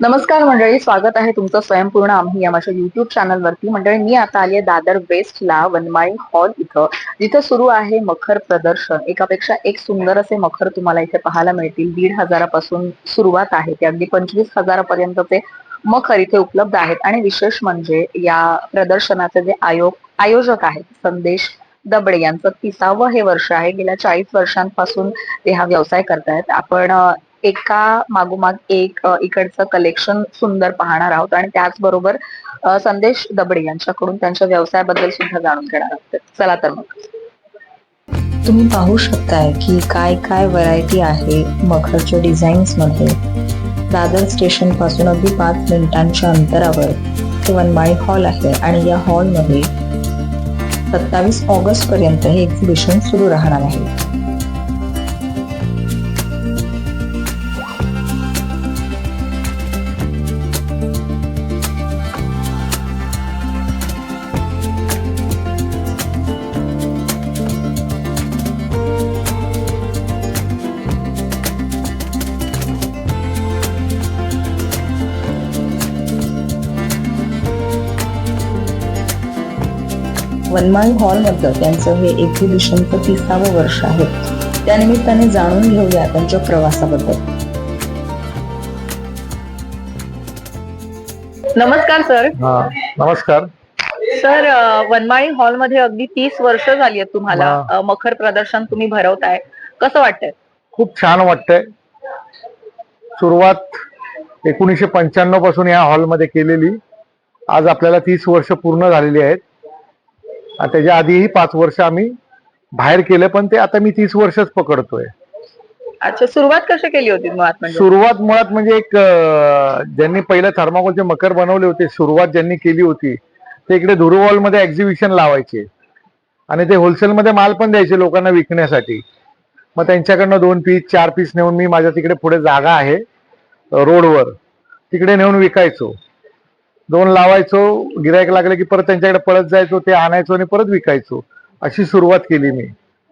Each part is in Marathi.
नमस्कार मंडळी स्वागत आहे तुमचं स्वयंपूर्ण आम्ही या माझ्या युट्यूब चॅनलवरती मंडळी मी आता आली आहे दादर वेस्टला वनमाळी हॉल इथं. जिथं सुरू आहे मखर प्रदर्शन. एकापेक्षा एक सुंदर असे मखर तुम्हाला इथे पाहायला मिळतील. दीड हजारापासून सुरुवात आहे ते. अगदी पंचवीस हजारापर्यंतचे मखर इथे उपलब्ध आहेत. आणि विशेष म्हणजे या प्रदर्शनाचे जे आयोग आयोजक आहेत संदेश दबडे यांचं तिसावं हे वर्ष आहे. गेल्या चाळीस वर्षांपासून ते हा व्यवसाय करतायत. आपण एका मागोमाग एक इकडचं कलेक्शन सुंदर पाहणार आहोत आणि त्याचबरोबर संदेश दबडे यांच्याकडून त्यांच्या व्यवसायाबद्दल सुद्धा जाणून घेणार आहोत. चला तर मग. तुम्ही पाहू शकताय की काय काय व्हरायटी आहे मखरच्या डिझाईन्समध्ये दादर स्टेशनपासून अगदी पाच मिनिटांच्या अंतरावर हे वनमाळी हॉल आहे आणि या हॉलमध्ये सत्तावीस ऑगस्ट पर्यंत हे एक्झिबिशन सुरू राहणार आहे. वनमाळी हॉलमधलं त्यांचं हे एक्झिबिशनचं तिसावं वर्ष आहे. त्यानिमित्ताने जाणून घेऊया त्यांच्या प्रवासाबद्दल. नमस्कार सर. हा नमस्कार. सर अ, वनमाळी हॉलमध्ये अगदी तीस वर्ष झाली आहेत तुम्हाला. वा. अ, मखर प्रदर्शन तुम्ही भरवताय. कसं वाटतंय? खूप छान वाटतंय. सुरुवात एकोणीसशे पंच्याण्णवपासून या हॉलमध्ये केलेली. आज आपल्याला तीस वर्ष पूर्ण झालेली आहेत. त्याच्या आधीही पाच वर्ष आम्ही बाहेर केले पण ते आता मी तीस वर्षच पकडतोय. अच्छा सुरुवात कशी केली होती मुळात म्हणजे? सुरुवात मुळात म्हणजे एक ज्यांनी पहिलं थर्माकोलचे मकर बनवले होते सुरुवात ज्यांनी केली होती ते इकडे धुरुवॉलमध्ये एक्झिबिशन लावायचे. आणि ते होलसेलमध्ये माल पण द्यायचे लोकांना विकण्यासाठी. मग त्यांच्याकडनं दोन पीस चार पीस नेऊन मी माझ्या तिकडे पुढे जागा आहे रोडवर तिकडे नेऊन विकायचो. दोन लावायचो गिरायक लागले की परत त्यांच्याकडे पळत जायचो ते आणायचो आणि परत विकायचो. अशी सुरुवात केली मी.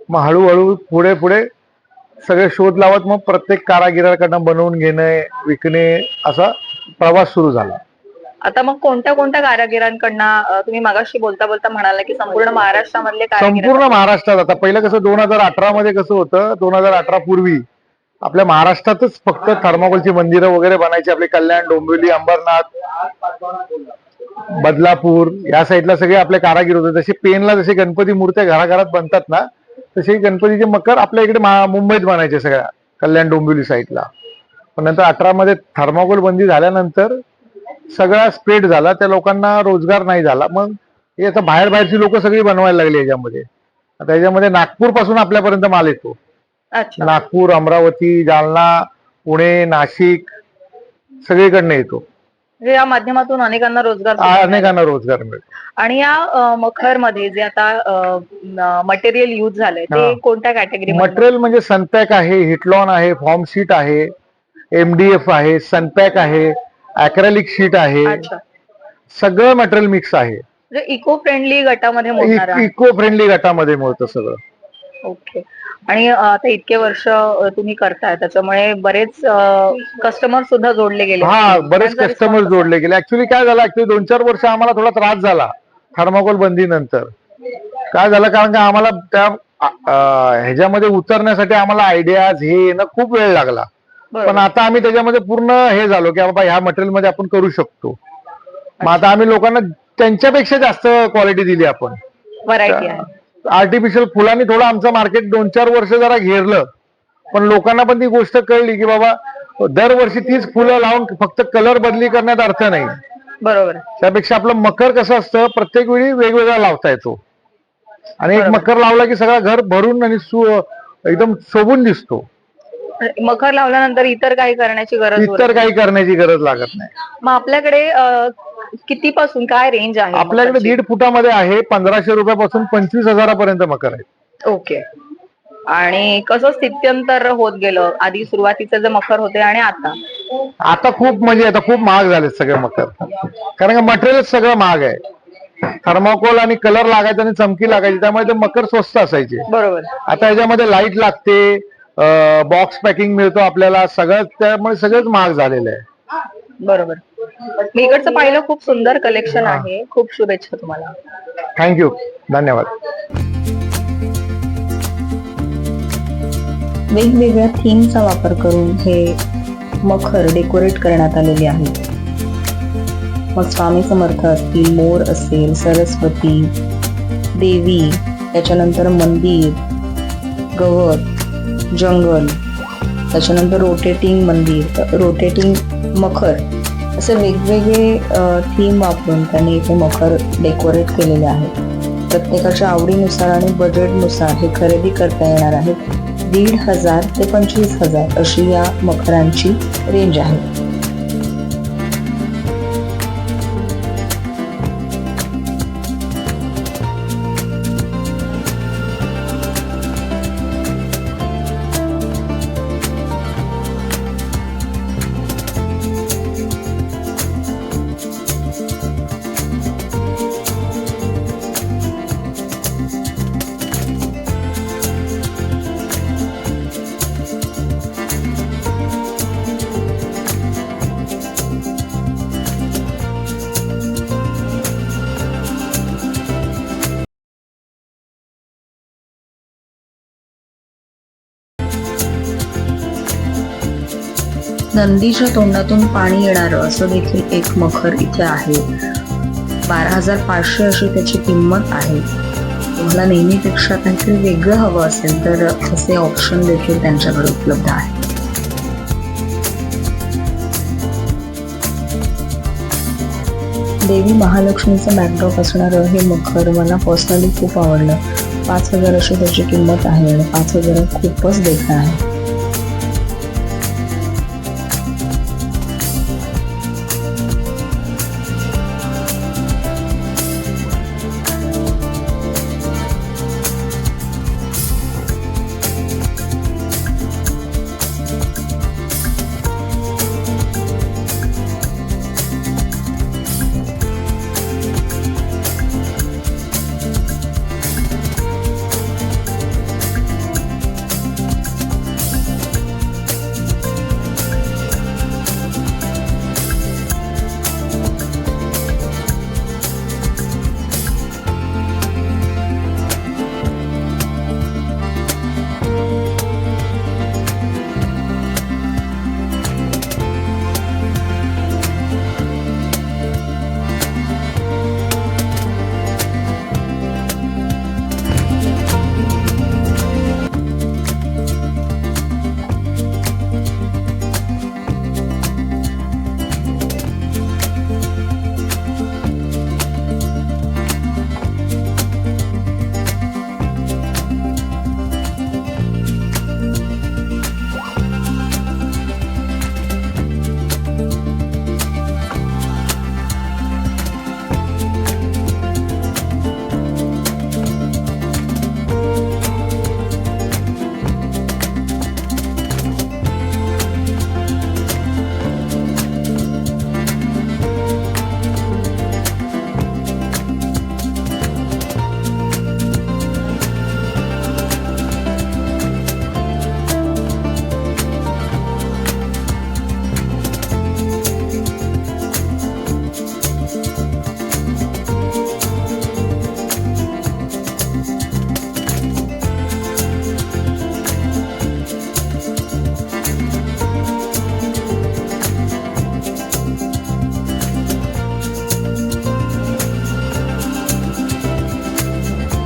मग हळूहळू पुढे पुढे सगळे शोध लावत मग प्रत्येक कारागिराकडनं बनवून घेणे विकणे असा प्रवास सुरू झाला. आता मग कोणत्या कोणत्या कारागिरांकडनं तुम्ही मागाशी बोलता बोलता म्हणाला की संपूर्ण महाराष्ट्रामधले कारागिर संपूर्ण महाराष्ट्रात आता. पहिलं कसं दोन हजार अठरा मध्ये कसं होतं दोन हजार अठरा पूर्वी आपल्या महाराष्ट्रातच फक्त थर्माकोलची मंदिरं वगैरे बनायची आपले कल्याण डोंबिवली अंबरनाथ बदलापूर या साईडला सगळे आपले कारागीर होते. जसे पेनला जसे गणपती मूर्त्या घराघरात बनतात ना तसे गणपतीचे मकर आपल्या इकडे मुंबईत बनायचे सगळ्या कल्याण डोंबिवली साईडला. पण नंतर अठरा मध्ये थर्माकोल बंदी झाल्यानंतर सगळा स्प्रेड झाला त्या लोकांना रोजगार नाही झाला. मग हे आता बाहेर बाहेरची लोक सगळी बनवायला लागली याच्यामध्ये. आता याच्यामध्ये नागपूरपासून आपल्यापर्यंत माल येतो. नागपूर अमरावती जालना पुणे नाशिक सगळीकडनं येतो. म्हणजे या माध्यमातून अनेकांना रोजगार अनेकांना रोजगार मिळतो. आणि या मखरमध्ये जे आता मटेरियल युज झालंय ते. कोणत्या कॅटेगरी मटेरियल म्हणजे सनपॅक आहे हिटलॉन आहे फॉर्म शीट आहे एमडीएफ आहे सनपॅक आहे अॅक्रेलिक शीट आहे. सगळं मटेरियल मिक्स आहे. म्हणजे इको फ्रेंडली गटामध्ये इको फ्रेंडली गटामध्ये मिळतं सगळं. ओके आणि आता इतके वर्ष तुम्ही करताय त्याच्यामुळे बरेच कस्टमर सुद्धा जोडले गेले हा. बरेच कस्टमर जोडले गेले ऍक्च्युली काय झालं ऍक्च्युली दोन चार वर्ष आम्हाला थोडा त्रास झाला थर्माकोल बंदी नंतर काय झालं कारण का आम्हाला त्या ह्याच्यामध्ये उतरण्यासाठी आम्हाला आयडियाज हे येणं खूप वेळ लागला? पण. आता आम्ही त्याच्यामध्ये पूर्ण हे झालो की बाबा ह्या मटेरियलमध्ये आपण करू शकतो मग आता आम्ही लोकांना त्यांच्यापेक्षा जास्त क्वालिटी दिली आपण व्हरायटी आहे आर्टिफिशियल फुलांनी थोडं आमचं मार्केट दोन चार वर्ष जरा घेरलं. पण लोकांना पण ती गोष्ट कळली की बाबा दरवर्षी तीच फुलं लावून फक्त कलर बदली करण्यात अर्थ नाही. बरोबर त्यापेक्षा आपलं मकर कसं असतं प्रत्येक वेळी वेगवेगळा लावता येतो. आणि एक. मकर लावला की सगळा घर भरून आणि एकदम शोभून दिसतो. मखर लावल्यानंतर इतर काही करण्याची गरज इतर. काही करण्याची गरज लागत नाही. मग आपल्याकडे अ, कितीपासून काय रेंज आहे आपल्याकडे? दीड फुटामध्ये आहे पंधराशे रुपयापासून पंचवीस हजारापर्यंत मकर आहे. ओके. आणि कसं स्थित्यंतर होत गेलं? आधी सुरुवातीचे जे मखर होते आणि आता? आता खूप म्हणजे आता खूप महाग झाले सगळे मकर. कारण का मटेरियल सगळं महाग आहे. थर्माकोल आणि कलर लागायचा आणि चमकी लागायची त्यामुळे ते मकर स्वस्त असायचे. बरोबर. आता याच्यामध्ये लाइट लागते बॉक्स पॅकिंग मिळतो आपल्याला सगळं त्यामुळे सगळंच महाग झालेलं आहे. बरोबर. मी इकडचं पाहिलं खूप सुंदर कलेक्शन आहे. खूप शुभेच्छा तुम्हाला. थँक्यू धन्यवाद. वेगवेगळ्या थीमचा वापर करून हे मखर डेकोरेट करण्यात आलेले आहे. मग स्वामी समर्थ असतील मोर असेल सरस्वती देवी त्याच्यानंतर मंदिर गवत जंगल त्याच्यानंतर रोटेटिंग मंदिर रोटेटिंग मखर असे वेगवेगळे थीम वापरून त्यांनी इथे मखर डेकोरेट केलेले आहेत. प्रत्येकाच्या आवडीनुसार आणि बजेटनुसार हे खरेदी करता येणार आहेत. दीड हजार ते पंचवीस हजार अशी या मखरांची रेंज आहे. नंदीच्या तोंडातून पाणी येणारं असं देखील एक मखर इथे आहे. बारा हजार पाचशे अशी त्याची किंमत आहे. तुम्हाला नेहमीपेक्षा काहीतरी वेगळं हवं असेल तर असे ऑप्शन देखील त्यांच्याकडे उपलब्ध आहे देवी महालक्ष्मीचं बॅकड्रॉप असणारं हे मखर मला पर्सनली खूप आवडलं. पाच हजार अशी त्याची किंमत आहे आणि पाच हजार खूपच देखणं आहे.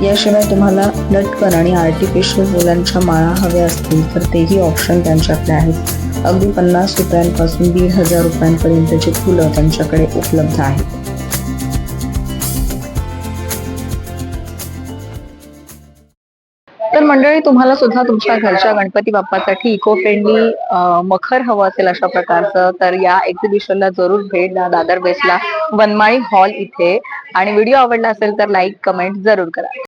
याशिवाय तुम्हाला लटकन आणि आर्टिफिशियल फुलांच्या माळा हव्या असतील तर तेही ऑप्शन त्यांच्याकडे आहेत. अगदी पन्नास रुपयांपासून दीड हजार रुपयांपर्यंतची फुलं त्यांच्याकडे उपलब्ध आहेत. तर मंडळी तुम्हाला सुद्धा तुमच्या घरच्या गणपती बाप्पासाठी इको फ्रेंडली मखर हवं असेल अशा प्रकारचं तर या एक्झिबिशनला जरूर भेट द्या. दादर बेसला वनमाळी हॉल इथे. आणि व्हिडिओ आवडला असेल तर लाईक कमेंट जरूर करा.